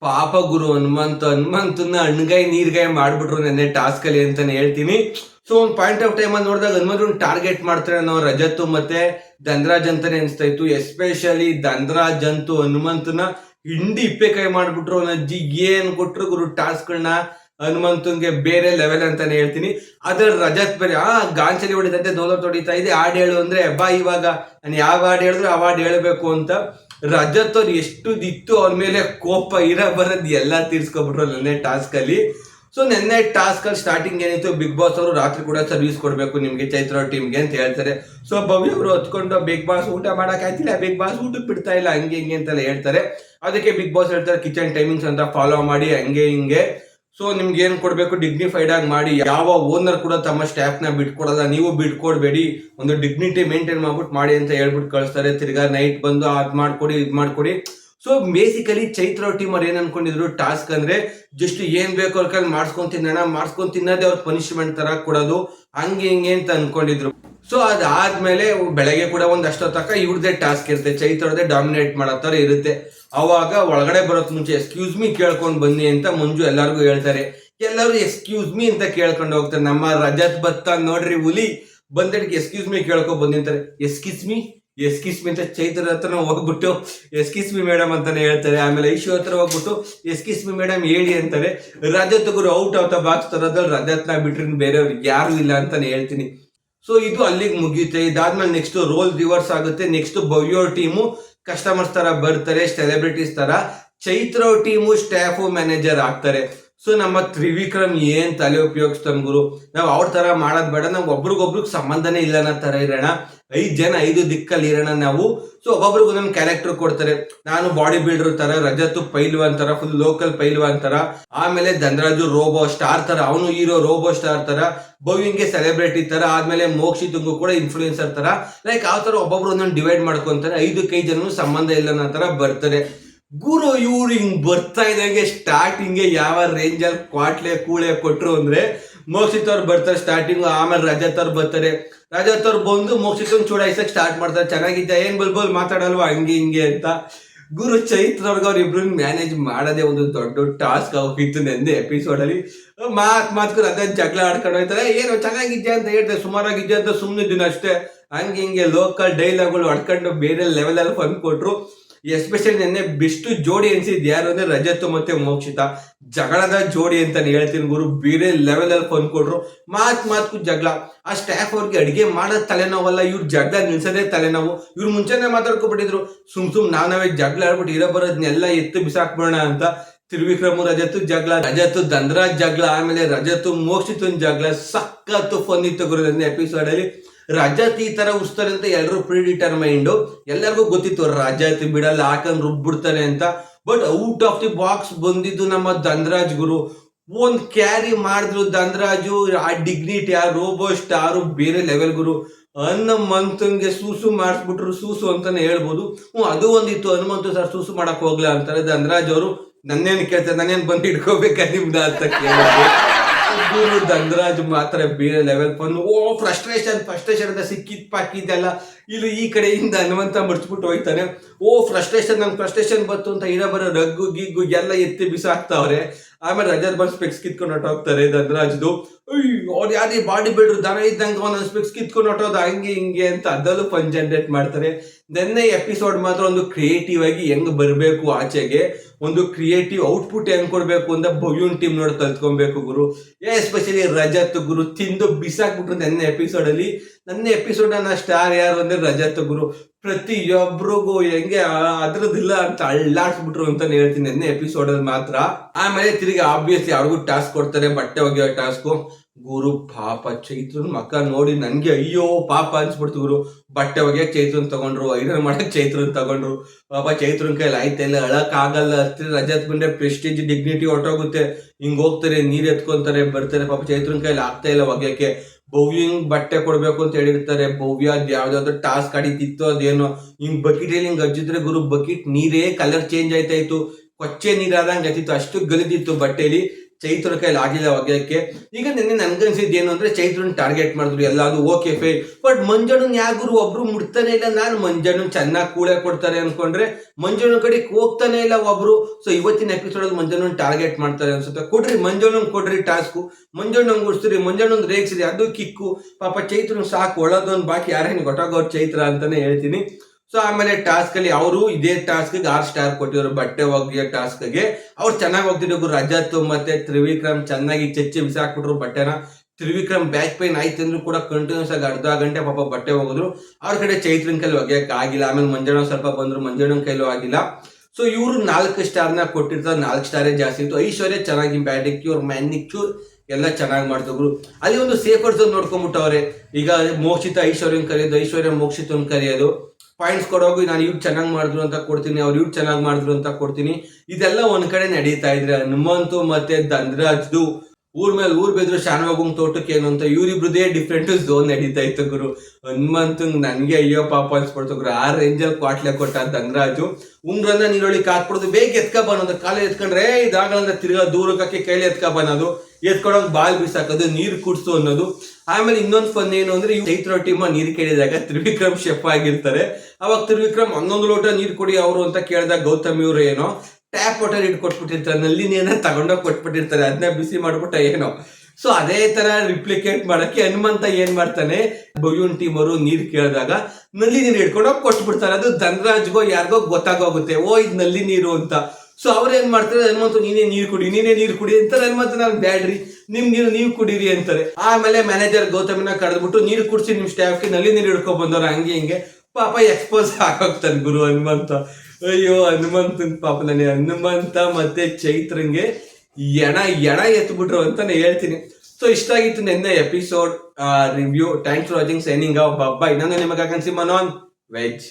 ಪಾಪ ಗುರು, ಹನುಮಂತ ಹನುಮಂತನ ಹಣ್ಗಾಯಿ, ನೀರ್ಗಾಯಿ ಮಾಡ್ಬಿಟ್ರು ನೆನ್ನೆ ಟಾಸ್ಕ್ ಅಲ್ಲಿ ಅಂತಾನೆ ಹೇಳ್ತೀನಿ. ಸೊ ಒಂದು ಪಾಯಿಂಟ್ ಆಫ್ ಟೈಮ್ ಅಲ್ಲಿ ನೋಡಿದಾಗ ಹನುಮಂತನ ಟಾರ್ಗೆಟ್ ಮಾಡ್ತಾರೆ ನಾವು ರಜತ್ತು ಮತ್ತೆ ಧನ್ರಾಜ್ ಅಂತಾನೆ ಅನಿಸ್ತಾ ಇತ್ತು. ಎಸ್ಪೆಷಲಿ ಧನ್ರಾಜ್ ಅಂತೂ ಹನುಮಂತನ ಹಿಂಡಿ ಇಪ್ಪೆಕಾಯಿ ಮಾಡ್ಬಿಟ್ರು ಅವ್ನ ಅಜ್ಜಿ. ಏನ್ ಕೊಟ್ರು ಗುರು ಟಾಸ್ಕ್ಗಳನ್ನ ಹನುಮಂತನ್ಗೆ ಬೇರೆ ಲೆವೆಲ್ ಅಂತಾನೆ ಹೇಳ್ತೀನಿ. ಅದ್ರಲ್ಲಿ ರಜತ್ ಬೇರೆ, ಆ, ಗಾಂಚಲಿ ಹೊಡಿತಂತೆ ದೋಲತ್ ಹೊಡಿತಾ ಇದೆ. ಹಾಡು ಹೇಳು ಅಂದ್ರೆ ಬಾ ಇವಾಗ ನಾನು ಯಾವ ಹಾಡು ಹೇಳಿದ್ರು ಆ ಹಾಡು ಹೇಳ್ಬೇಕು ಅಂತ. ರಜತ್ ಅವ್ರು ಎಷ್ಟು ಇತ್ತು ಅವ್ರ ಮೇಲೆ ಕೋಪ ಇರ ಬರೋದ್ ಎಲ್ಲ ತೀರ್ಸ್ಕೊಬಿಟ್ರು ನೆನ್ನೆ ಟಾಸ್ಕ್ ಅಲ್ಲಿ. ಸೊ ನೆನ್ನೆ ಟಾಸ್ಕ್ ಅಲ್ಲಿ ಸ್ಟಾರ್ಟಿಂಗ್ ಏನಿತ್ತು ಬಿಗ್ ಬಾಸ್ ಅವರು ರಾತ್ರಿ ಕೂಡ ಸರ್ವಿಸ್ ಕೊಡಬೇಕು ನಿಮಗೆ, ಚೈತ್ರ ಟೀಮ್ಗೆ ಅಂತ ಹೇಳ್ತಾರೆ. ಸೊ ಭವ್ಯ ಅವರು ಹೊತ್ಕೊಂಡು ಬಿಗ್ ಬಾಸ್ ಊಟ ಮಾಡಕ್ ಆಯ್ತಿಲ್ಲ ಬಿಗ್ ಬಾಸ್ ಊಟ ಬಿಡ್ತಾ ಇಲ್ಲ, ಹಂಗೆ ಹಿಂಗೆ ಅಂತೆಲ್ಲ ಹೇಳ್ತಾರೆ. ಅದಕ್ಕೆ ಬಿಗ್ ಬಾಸ್ ಹೇಳ್ತಾರೆ ಕಿಚನ್ ಟೈಮಿಂಗ್ಸ್ ಅಂತ ಫಾಲೋ ಮಾಡಿ, ಹಂಗೆ ಹಿಂಗೆ. ಸೊ ನಿಮ್ಗೆ ಏನ್ ಕೊಡ್ಬೇಕು? ಡಿಗ್ನಿಫೈಡ್ ಆಗಿ ಮಾಡಿ. ಯಾವ ಓನರ್ ಕೂಡ ತಮ್ಮ ಸ್ಟಾಫ್ನ ಬಿಟ್ಕೊಡಲ್ಲ. ನೀವು ಬಿಟ್ಕೊಡ್ಬೇಡಿ. ಒಂದು ಡಿಗ್ನಿಟಿ ಮೇಂಟೈನ್ ಮಾಡ್ಬಿಟ್ಟು ಮಾಡಿ ಅಂತ ಹೇಳ್ಬಿಟ್ಟು ಕಳಿಸ್ತಾರೆ. ತಿರ್ಗಾ ನೈಟ್ ಬಂದು ಅದ್ ಮಾಡ್ಕೊಡಿ, ಇದ್ ಮಾಡ್ಕೊಡಿ. ಸೊ ಬೇಸಿಕಲಿ ಚೈತ್ರ ಟೀಮ್ ಅವ್ರು ಏನ್ ಅನ್ಕೊಂಡಿದ್ರು? ಟಾಸ್ಕ್ ಅಂದ್ರೆ ಜಸ್ಟ್ ಏನ್ ಬೇಕು ಅವ್ರ ಕೈಲಿ ಮಾಡ್ಸ್ಕೊಂಡ್ ತಿನ್ನೋಣ. ಮಾಡ್ಸ್ಕೊಂಡ್ ತಿನ್ನೋದೇ ಅವ್ರ ಪನಿಷ್ಮೆಂಟ್ ತರ ಕೊಡೋದು. ಹಂಗೆ ಹಿಂಗೆ ಅಂತ ಅನ್ಕೊಂಡಿದ್ರು. ಸೊ ಅದಾದ್ಮೇಲೆ ಬೆಳಗ್ಗೆ ಕೂಡ ಒಂದ್ ಅಷ್ಟೊತ್ತಕ್ಕ ಇವ್ರದೇ ಟಾಸ್ಕ್ ಇರುತ್ತೆ. ಚೈತ್ರದೇ ಡಾಮಿನೇಟ್ ಮಾಡೋ ತರ ಇರುತ್ತೆ. ಅವಾಗ ಒಳಗಡೆ ಬರೋಕ್ ಮುಂಚೆ ಎಕ್ಸ್ಕ್ಯೂಸ್ ಮೀ ಕೇಳ್ಕೊಂಡು ಬನ್ನಿ ಅಂತ ಮಂಜು ಎಲ್ಲರಿಗೂ ಹೇಳ್ತಾರೆ. ಎಲ್ಲರೂ ಎಕ್ಸ್ಕ್ಯೂಸ್ ಮೀ ಅಂತ ಕೇಳ್ಕೊಂಡು ಹೋಗ್ತಾರೆ. ನಮ್ಮ ರಜತ್ ಭತ್ತ ನೋಡ್ರಿ, ಹುಲಿ ಬಂದಡಿಗೆ ಎಸ್ಕ್ಯೂಸ್ ಮೀ ಕೇಳ್ಕೊಂಡ್ ಬಂದಿ ಅಂತಾರೆ. ಎಸ್ಕಿಸ್ ಮೀ ಎಸ್ಕಿಸ್ ಮೀ ಅಂತ ಚೈತ್ರ ಹತ್ರ ಹೋಗ್ಬಿಟ್ಟು ಎಸ್ಕಿಸ್ ಮಿ ಮೇಡಮ್ ಅಂತಾನೆ ಹೇಳ್ತಾರೆ. ಆಮೇಲೆ ಐಶು ಹತ್ರ ಹೋಗ್ಬಿಟ್ಟು ಎಸ್ಕಿಸ್ ಮಿ ಮೇಡಮ್ ಹೇಳಿ ಅಂತಾರೆ. ರಜತ್ ಗುರು ಔಟ್ ಆಫ್ ದ ಬಾಕ್ಸ್ ತರೋದ್ರಲ್ಲಿ ರಜತ್ನ ಬಿಟ್ರೆ ಬೇರೆಯವ್ರು ಯಾರು ಇಲ್ಲ ಅಂತಾನೆ ಹೇಳ್ತೀನಿ. ಸೊ ಇದು ಅಲ್ಲಿಗೆ ಮುಗಿಯುತ್ತೆ. ಇದಾದ್ಮೇಲೆ ನೆಕ್ಸ್ಟ್ ರೋಲ್ ರಿವರ್ಸ್ ಆಗುತ್ತೆ. ನೆಕ್ಸ್ಟ್ ಬವ್ಯೋರ್ ಟೀಮು ಕಸ್ಟಮರ್ಸ್ ತರ ಬರ್ತಾರೆ ಸೆಲೆಬ್ರಿಟೀಸ್ ತರ, ಚೈತ್ರ ಟೀಮು ಸ್ಟಾಫು ಮ್ಯಾನೇಜರ್ ಆಗ್ತಾರೆ. ಸೊ ನಮ್ಮ ತ್ರಿವಿಕ್ರಮ್ ಏನ್ ತಲೆ ಉಪಯೋಗಿಸ್ತಾನ ಗುರು? ನಾವ್ ಅವ್ರ ತರ ಮಾಡೋದ್ ಬೇಡ, ನಾವ್ ಒಬ್ರಿಗೊಬ್ರಿಗೆ ಸಂಬಂಧನೇ ಇಲ್ಲ ಅನ್ನೋ ತರ ಇರೋಣ. ಐದ್ ಜನ, ಐದು ದಿಕ್ಕಲ್ಲಿ ಇರೋಣ ನಾವು. ಸೊ ಒಬ್ಬೊಬ್ರಿಗೆ ಒಂದೊಂದು ಕ್ಯಾರೆಕ್ಟರ್ ಕೊಡ್ತಾರೆ. ನಾನು ಬಾಡಿ ಬಿಲ್ಡರ್ ತರ ರಜತ್ ಪೈಲ್ವಾನ್ ತರ ಫುಲ್ ಲೋಕಲ್ ಪೈಲ್ವಾನ್ ತರ ಆಮೇಲೆ ಧನರಾಜು ರೋಬೋ ಸ್ಟಾರ್ ತರ, ಅವನು ಹೀರೋ ರೋಬೋ ಸ್ಟಾರ್ ತರ ಭವಿಂಗೆ ಸೆಲೆಬ್ರಿಟಿ ತರ, ಆದ್ಮೇಲೆ ಮೋಕ್ಷಿತಂಗೂ ಕೂಡ ಇನ್ಫ್ಲೂಯೆನ್ಸರ್ ತರ. ಲೈಕ್ ಆ ತರ ಒಬ್ಬೊಬ್ರು ಒಂದೊಂದು ಡಿವೈಡ್ ಮಾಡ್ಕೊಂತಾರೆ. ಐದು ಕೈ ಜನ ಸಂಬಂಧ ಇಲ್ಲ ಅನ್ನೋ ತರ ಬರ್ತಾರೆ. ಗುರು, ಇವ್ರು ಹಿಂಗ್ ಬರ್ತಾ ಇದ್ದಂಗೆ ಸ್ಟಾರ್ಟಿಂಗ್ಗೆ ಯಾವ ರೇಂಜಲ್ಲಿ ಕ್ವಾಟ್ಲೆ, ಕೂಳೆ ಕೊಟ್ರು ಅಂದ್ರೆ ಮೋಕ್ಷಿತ್ ಅವ್ರು ಬರ್ತಾರೆ ಸ್ಟಾರ್ಟಿಂಗ್ ಆಮೇಲೆ ರಜತ್ ಅವ್ರು ಬರ್ತಾರೆ. ರಜತ್ ಅವ್ರು ಬಂದು ಮೋಕ್ಷಿತ್ ಚೂಡಾಯಿಸಕ್ ಸ್ಟಾರ್ಟ್ ಮಾಡ್ತಾರೆ. ಚೆನ್ನಾಗಿದ್ದ ಏನ್ ಬಲ್ಬಲ್ ಮಾತಾಡಲ್ವಾ? ಹಂಗೆ ಹಿಂಗೆ ಅಂತ. ಗುರು ಚೈತ್ರ ಅವ್ರಿಗೆ ಅವ್ರ ಇಬ್ರನ್ನ ಮ್ಯಾನೇಜ್ ಮಾಡೋದೇ ಒಂದು ದೊಡ್ಡ ಟಾಸ್ಕ್ ಹೋಗಿತ್ತು ನೆಂದೆ ಎಪಿಸೋಡ್ ಅಲ್ಲಿ. ಮಾತ್ ಮಾತ್ಕೊಂಡು ಅದೇ ಜಗಳ ಆಡ್ಕೊಂಡು ಹೋಯ್ತಾರೆ. ಏನು ಚೆನ್ನಾಗಿದ್ಯಾ? ಅಂತ ಹೇಳ್ತಾರೆ ಸುಮಾರಾಗಿದ್ಯಾ ಅಂತ ಸುಮ್ಮನಿದ್ದೀನಿ ಅಷ್ಟೇ. ಹಂಗೆ ಹಿಂಗೆ ಲೋಕಲ್ ಡೈಲಾಗ್ಗಳು ಹೊಡ್ಕೊಂಡು ಬೇರೆ ಲೆವೆಲ್ ಅಲ್ಲಿ ಕೊಟ್ರು. ಎಸ್ಪೆಷಲಿ ನಿನ್ನೆ ಬಿಷ್ಟು ಜೋಡಿ ಅನ್ಸಿದ್ ಯಾರು ಅಂದ್ರೆ ರಜತ್ ಮತ್ತೆ ಮೋಕ್ಷಿತ. ಜಗಳದ ಜೋಡಿ ಅಂತ ಹೇಳ್ತೀನಿ ಗುರು. ಬೇರೆ ಲೆವೆಲ್ ಅಲ್ಲಿ ಫೋನ್ ಕೊಟ್ರು. ಮಾತ್ ಮಾತ್ಕು ಜಗಳ. ಆ ಸ್ಟಾಫ್ ಅವ್ರಿಗೆ ಅಡಿಗೆ ಮಾಡೋದ್ ತಲೆನೋವಲ್ಲ, ಇವ್ರು ಜಗಳ ನಿಲ್ಸದೇ ತಲೆನೋವು. ಇವ್ರು ಮುಂಚೆನೆ ಮಾತಾಡ್ಕೊಬಿಟ್ಟಿದ್ರು. ಸುಮ್ ಸುಮ್ ನಾನಾವೇ ನಾವೇ ಜಗಳ ಆಡ್ಬಿಟ್ಟು ಇರೋ ಬರೋದ್ನೆಲ್ಲ ಎತ್ತು ಬಿಸಾಕ್ಬೋಣ ಅಂತ. ತ್ರಿವಿಕ್ರಮು ರಜತ್ ಜಗಳ ರಜತ್ ದಂದ್ರಾಜ್ ಜಗಳ, ಆಮೇಲೆ ರಜತ್ ಮೋಕ್ಷಿತನ್ ಜಗಳ. ಸಖತ್ತು ಫೋನ್ ಇತ್ತು ಗುರು ಎಪಿಸೋಡ್ ಅಲ್ಲಿ. ರಜತ್ ಈ ತರ ಉಸ್ತಾರೆ ಅಂತ ಎಲ್ಲರೂ ಪ್ರಿಡಿಟರ್ ಮೈಂಡು ಎಲ್ಲರಿಗೂ ಗೊತ್ತಿತ್ತು, ರಜತ್ ಬಿಡಲ್ಲ ಹಾಕೊಂಡ್ ರುಬ್ಬಿಡ್ತಾರೆ ಅಂತ. But out of the box ಬಂದಿದ್ದು ನಮ್ಮ ಧನರಾಜ್ ಗುರು. ಒಂದ್ ಕ್ಯಾರಿ ಮಾಡಿದ್ರು ಧನರಾಜು, ಆ ಡಿಗ್ನಿಟಿ ಆ ರೋಬೋ ಯಾರು ಬೇರೆ ಲೆವೆಲ್ ಗುರು. ಅನ್ನ ಮಂತಂಗೆ ಸೂಸು ಮಾಡಿಸ್ಬಿಟ್ರು, ಸೂಸು ಅಂತಾನೆ ಹೇಳ್ಬೋದು. ಹ್ಞೂ ಅದು ಒಂದಿತ್ತು, ಹನುಮಂತು ಸರ್ ಸೂಸು ಮಾಡಕ್ ಹೋಗ್ಲ ಅಂತಾರೆ ದಂದ್ರಾಜ್ ಅವರು. ನನ್ನೇನು ಕೇಳ್ತಾರೆ, ನನ್ನೇನು ಬಂದು ಇಟ್ಕೋಬೇಕಾ ನಿಮ್ದ ಅಂತ ಕೇಳಿದ್ರೆ. ಗುರು ಧನ್ರಾಜ್ ಮಾತ್ರ ಬೇರೆ ಲೆವೆಲ್ ಬಂದು ಓ ಫ್ರಸ್ಟ್ರೇಷನ್ ಫ್ರಸ್ಟ್ರೇಷನ್ ಅಂತ ಸಿಕ್ಕಿದ್ ಪಾಕಿದ್ದೆಲ್ಲ ಇಲ್ಲಿ ಈ ಕಡೆಯಿಂದ ಹನುಮಂತ ಮಡ್ಸ್ಬಿಟ್ಟು ಹೋಯ್ತಾನೆ. ಓ ಫ್ರಸ್ಟ್ರೇಷನ್ ನಂಗೆ ಫ್ರಸ್ಟ್ರೇಷನ್ ಬಂತು ಅಂತ ಇರೋ ಬರೋ ರಗ್ಗು, ಗಿಗ್ಗು ಎಲ್ಲ ಎತ್ತಿ ಬಿಸಾಕ್ತಾವ್ರೆ. ಆಮೇಲೆ ರಜತ್ ಬಂದು ಸ್ಪೆಕ್ಸ್ ಕಿತ್ಕೊಂಡು ಹೊಟ್ಟೋಗ್ತಾರೆ ಧನ್ರಾಜ್ದು. ಅಯ್ಯೋ ಅವ್ರು ಯಾರೇ ಬಾಡಿ ಬಿಲ್ಡರ್ ದನ ಇದ್ದಂಗೆ ಒಂದೊಂದು ಸ್ಪೆಕ್ಸ್ ಕಿತ್ಕೊಂಡು ಹೊಟ್ಟೋದು ಹಂಗೆ ಹಿಂಗೆ ಅಂತ ಅದಲ್ಲೂ ಫನ್ ಜನರೇಟ್ ಮಾಡ್ತಾರೆ. ನೆನ್ನೆ ಎಪಿಸೋಡ್ ಮಾತ್ರ ಒಂದು ಕ್ರಿಯೇಟಿವ್ ಆಗಿ ಹೆಂಗ್ ಬರಬೇಕು ಆಚೆಗೆ, ಒಂದು ಕ್ರಿಯೇಟಿವ್ ಔಟ್ಪುಟ್ ಹೆಂಗ್ ಕೊಡಬೇಕು ಅಂತ ಬಯೂನ್ ಟೀಮ್ ನೋಡಿ ಕಲ್ತ್ಕೊಬೇಕು ಗುರು. ಎಸ್ಪೆಷಲಿ ರಜತ್ ಗುರು, ತಿಂದು ಬಿಸಾಕ್ಬಿಟ್ರು ನೆನ್ನೆ ಎಪಿಸೋಡಲ್ಲಿ ನನ್ನ ಎಪಿಸೋಡ್ ನನ್ನ ಸ್ಟಾರ್ ಯಾರು ಅಂದ್ರೆ ರಜತ್ ಗುರು. ಪ್ರತಿಯೊಬ್ಬರಿಗೂ ಹೆಂಗೆ ಅದ್ರದಿಲ್ಲ ಅಂತ ಅಳ್ಳಾಡ್ಸ್ಬಿಟ್ರು ಅಂತ ಹೇಳ್ತೀನಿ ನೆನ್ನೆ ಎಪಿಸೋಡಲ್ಲಿ ಮಾತ್ರ. ಆಮೇಲೆ ತಿರುಗಿ ಆಬ್ವಿಯಸ್ಲಿ ಯಾರಿಗೂ ಟಾಸ್ಕ್ ಕೊಡ್ತಾರೆ, ಬಟ್ಟೆ ಒಗೆಯೋ ಟಾಸ್ಕು ಗುರು, ಪಾಪ, ಚೈತ್ರನ್ ಮಕ್ಕ ನೋಡಿ ನನ್ಗೆ ಅಯ್ಯೋ, ಪಾಪ ಅನ್ಸ್ಬಿಡ್ತು ಗುರು. ಬಟ್ಟೆ ಒಗೆ ಚೈತ್ರನ್ ತಗೊಂಡ್ರು ಐದರ ಮಾಡಕ್ ಚೈತ್ರನ್ ತಗೊಂಡ್ರು. ಪಾಪ ಚೈತ್ರನ್ ಕೈಲಿ ಇಲ್ಲ ಅಳಕ್ ಆಗಲ್ಲ ಹತ್ತಿರ ರಜೆ ಬಂದ್ರೆ ಪ್ರೆಸ್ಟೀಜ್ ಡಿಗ್ನಿಟಿ ಹೊಟ್ಟೋಗುತ್ತೆ ಹಿಂಗ್ ಹೋಗ್ತಾರೆ, ನೀರ್ ಎತ್ಕೊಂತಾರೆ, ಬರ್ತಾರೆ. ಪಾಪ ಚೈತ್ರನ್ ಕೈಲಿ ಆಗ್ತಾ ಇಲ್ಲ ಒಗೆಯಕ್ಕೆ. ಭವ್ಯಂಗ್ ಬಟ್ಟೆ ಕೊಡ್ಬೇಕು ಅಂತ ಹೇಳಿರ್ತಾರೆ. ಭವ್ಯ, ಅದ್ ಯಾವ್ದಾದ್ರು ಟಾಸ್ಕ್ ಅಡಿತಿತ್ತು ಅದೇನೋ. ಹಿಂಗ್ ಬಕೆಟ್ ಹಿಂಗ್ ಹಜ್ಜಿದ್ರೆ ಗುರು, ಬಕೆಟ್ ನೀರೇ ಕಲರ್ ಚೇಂಜ್ ಆಯ್ತಾ ಇತ್ತು ಕೊಚ್ಚೆ ನೀರಾದಂಗೆ ಆಯ್ತಿತ್ತು. ಅಷ್ಟು ಗಲಿದಿತ್ತು ಬಟ್ಟೆಲಿ. ಚೈತ್ರ ಕೈಲಿ ಆಗಿಲ್ಲ ಒಗೆಯಕ್ಕೆ ಈಗ ನಿನ್ನೆ ನನ್ಗನ್ಸಿದ್ ಏನು ಅಂದ್ರೆ ಚೈತ್ರನ್ ಟಾರ್ಗೆಟ್ ಮಾಡಿದ್ರು ಎಲ್ಲಾದ್ರು ಓಕೆ ಫೇಲ್ ಬಟ್ ಮಂಜಣ್ಣನ್ ಯಾಗುರು ಒಬ್ರು ಮುಟ್ತಾನೆ ಇಲ್ಲ, ನಾನು ಮಂಜಣ್ಣನ್ ಚೆನ್ನಾಗಿ ಕೂಳೆ ಕೊಡ್ತಾರೆ ಅನ್ಕೊಂಡ್ರೆ ಮಂಜಣ್ಣ ಕಡೆ ಹೋಗ್ತಾನೆ ಇಲ್ಲ ಒಬ್ರು. ಸೊ ಇವತ್ತಿನ ಎಪಿಸೋಡ್ ಅಲ್ಲಿ ಮಂಜಣ್ಣನ್ ಟಾರ್ಗೆಟ್ ಮಾಡ್ತಾರೆ ಅನ್ಸುತ್ತೆ. ಕೊಡ್ರಿ, ಮಂಜಣ್ಣನ್ ಕೊಡ್ರಿ ಟಾಸ್ಕು ಮಂಜಣ್ಣಂಗ್ ಗುಡ್ಸ್ರಿ ಮಂಜಣ್ಣನ್ ರೇಗ್ಸ್ರಿ, ಅದು ಕಿಕ್ಕು. ಪಾಪ ಚೈತ್ರನ್ ಸಾಕು ಒಳದೊಂದು ಬಾಕಿ, ಯಾರೇನು ಗೊತ್ತಾಗೋರ್ ಚೈತ್ರ ಅಂತಾನೆ ಹೇಳ್ತೀನಿ. ಸೊ ಆಮೇಲೆ ಟಾಸ್ಕ್ ಅಲ್ಲಿ ಅವರು ಇದೇ ಟಾಸ್ಕ್ ಆರ್ ಸ್ಟಾರ್ ಕೊಟ್ಟಿದ್ರು. ಬಟ್ಟೆ ಒಗೆಯೋ ಟಾಸ್ಕ್ಗೆ. ಅವ್ರು ಚೆನ್ನಾಗಿ ಹೋಗ್ತಿದ್ರು ರಜತ್ ಮತ್ತೆ ತ್ರಿವಿಕ್ರಮ್ ಚೆನ್ನಾಗಿ ಚೆಚ್ಚಿ ಬಿಸಾಕ್ಬಿಟ್ರು ಬಟ್ಟೆನ. ತ್ರಿವಿಕ್ರಮ್ ಬ್ಯಾಕ್ ಪೈನ್ ಆಯ್ತು ಅಂದ್ರೂ ಕೂಡ ಕಂಟಿನ್ಯೂಸ್ ಆಗಿ ಅರ್ಧ ಗಂಟೆ ಪಾಪ ಬಟ್ಟೆ ಹೋಗಿದ್ರು ಅವ್ರ ಕಡೆ ಚೈತ್ರನ್ ಕೈಲಿ ಒಗೆಯಕ್ಕೆ ಆಗಿಲ್ಲ. ಆಮೇಲೆ ಮಂಜಣ್ಣ ಸ್ವಲ್ಪ ಬಂದ್ರು. ಮಂಜಣ್ಣನ ಕೈಲೂ ಆಗಿಲ್ಲ. ಸೊ ಇವರು ನಾಲ್ಕು ಸ್ಟಾರ್ನ ಕೊಟ್ಟಿರ್ತಾರೆ. ನಾಲ್ಕು ಸ್ಟಾರೇ ಜಾಸ್ತಿ ಇತ್ತು. ಐಶ್ವರ್ಯ ಚೆನ್ನಾಗಿ ಬ್ಯಾಟಿಕ್ಯೂರ್ ಮ್ಯಾನಿಕ್ಯೂರ್ ಎಲ್ಲ ಚೆನ್ನಾಗಿ ಮಾಡ್ತಿದ್ರು. ಅಲ್ಲಿ ಒಂದು ಸೇಫರ್ಸ್ ನೋಡ್ಕೊಂಡ್ಬಿಟ್ಟವ್ರೆ ಈಗ ಮೋಕ್ಷಿತ ಐಶ್ವರ್ಯನ್ ಕರೆಯೋದು, ಐಶ್ವರ್ಯ ಮೋಕ್ಷಿತನ್ ಕರೆಯೋದು. ಪಾಯಿಂಟ್ಸ್ ಕೊಡೋಗು ನಾನು ಇವ್ರು ಚೆನ್ನಾಗಿ ಮಾಡಿದ್ರು ಅಂತ ಕೊಡ್ತೀನಿ, ಅವ್ರು ಇವ್ರು ಚೆನ್ನಾಗಿ ಮಾಡಿದ್ರು ಅಂತ ಕೊಡ್ತೀನಿ. ಇದೆಲ್ಲ ಒಂದ್ ಕಡೆ ನಡೀತಾ ಇದ್ರೆ ಹನುಮಂತು ಮತ್ತೆ ಧನ್ರಾಜ್ದು ಊರ್ ಮೇಲೆ ಊರ್ ಬೆದ್ರು ಶಾನವಾಗುಂಗ್ ತೋಟಕ್ಕೆ ಏನು ಅಂತ ಇವ್ರಿಬ್ರದೇ ಡಿಫ್ರೆಂಟ್ ಝೋನ್ ನಡೀತಾ ಇತ್ತು ಗುರು. ಹನುಮಂತಂಗ್ ನನ್ಗೆ ಅಯ್ಯೋ ಪಾಪ ಅನ್ಸ್ಬಿಡ್ತು ಗುರು. ಆ ರೇಂಜಲ್ಲಿ ಕ್ವಾಟ್ಲೆ ಕೊಟ್ಟ ಧನ್ರಾಜು ಉಂಗ್ರನ್ನ ನೀರೊಳಿ ಕಾತ್ಬಿಡ್ದು ಬೇಗ ಎತ್ಕ ಬನ್ನೋದು ಕಾಲ ಎತ್ಕೊಂಡ್ರೆ ಇದಾಗಲ್ಲ ತಿರ್ಗಾ ದೂರಕ್ಕೆ ಕೈಲಿ ಎತ್ಕ ಬನ್ನೋದು ಎತ್ಕೊಂಡೋಗ್ ಬಾಲ್ ಬಿಸಾಕೋದು, ನೀರ್ ಕುಡ್ಸು ಅನ್ನೋದು. ಆಮೇಲೆ ಇನ್ನೊಂದು ಫನ್ ಏನು ಅಂದ್ರೆ ಚೈತ್ರ ಟೀಮ ನೀರ್ ಕೇಳಿದಾಗ ತ್ರಿವಿಕ್ರಮ್ ಶೆಫ್ ಆಗಿರ್ತಾರೆ. ಅವಾಗ ತ್ರಿವಿಕ್ರಮ್, ಹನ್ನೊಂದು ಲೋಟ ನೀರ್ ಕೊಡಿ ಅವರು ಅಂತ ಕೇಳಿದಾಗ ಗೌತಮ್ ಅವರು ಏನೋ ಟ್ಯಾಪ್ ವಾಟರ್ ಇಟ್ಟು ಕೊಟ್ಬಿಟ್ಟಿರ್ತಾರೆ ನಲ್ಲಿ ನೀರನ್ನ ತಗೊಂಡೋಗಿ ಕೊಟ್ಬಿಟ್ಟಿರ್ತಾರೆ ಅದನ್ನ ಬಿಸಿ ಮಾಡ್ಬಿಟ್ಟ ಏನೋ. ಸೊ ಅದೇ ತರ ರಿಪ್ಲಿಕೇಟ್ ಮಾಡಕ್ಕೆ ಹನುಮಂತ ಏನ್ ಮಾಡ್ತಾನೆ? ಬಯೂನ್ ಟೀಮ್ ಅವರು ನೀರ್ ಕೇಳಿದಾಗ ನಲ್ಲಿ ನೀರು ಹಿಡ್ಕೊಂಡೋಗಿ ಕೊಟ್ಬಿಡ್ತಾರೆ. ಅದು ಧನರಾಜ್ಗೋ ಯಾರಿಗೋ ಗೊತ್ತಾಗೋಗುತ್ತೆ. ಓ, ಇದು ನಲ್ಲಿ ನೀರು ಅಂತ. ಸೊ ಅವ್ರು ಏನ್ ಮಾಡ್ತಾರೆ? ಹನುಮಂತ, ನೀನೇ ನೀರು ಕುಡಿ, ನೀನೇ ನೀರು ಕುಡಿ ಅಂತಾರೆ ಹನುಮಂತ ನಾನು ಬ್ಯಾಡ್ರಿ, ನಿಮ್ ನೀರು ನೀವು ಕುಡೀರಿ ಅಂತಾರೆ. ಆಮೇಲೆ ಮ್ಯಾನೇಜರ್ ಗೌತಮಿನ ಕರೆದ್ಬಿಟ್ಟು, ನೀರು ಕುಡಿಸಿ ನಿಮ್ ಸ್ಟಾಫ್ಗೆ ನಲ್ಲಿ ನೀರು ಹಿಡ್ಕೊಂಡ್ ಬಂದವ್ರು ಹಂಗೆ ಹಿಂಗೆ. ಪಾಪ ಎಕ್ಸ್ಪೋಸ್ ಆಗೋಗ್ತಾನೆ ಗುರು ಹನುಮಂತ. ಅಯ್ಯೋ, ಹನುಮಂತನ್ ಪಾಪ ನನಗೆ ಹನುಮಂತ ಮತ್ತೆ ಚೈತ್ರಂಗೆ ಎಣ ಎಣ ಎತ್ಬಿಟ್ರು ಅಂತ ಹೇಳ್ತೀನಿ. ಸೊ ಇಷ್ಟ ಆಗಿತ್ತು ನಿನ್ನೆ episode review thanks for watching signing off ಇನ್ನೊಂದು ನಿಮಗೆ ಕನ್ಸಿ ಮನೋನ್. ವೆಜ್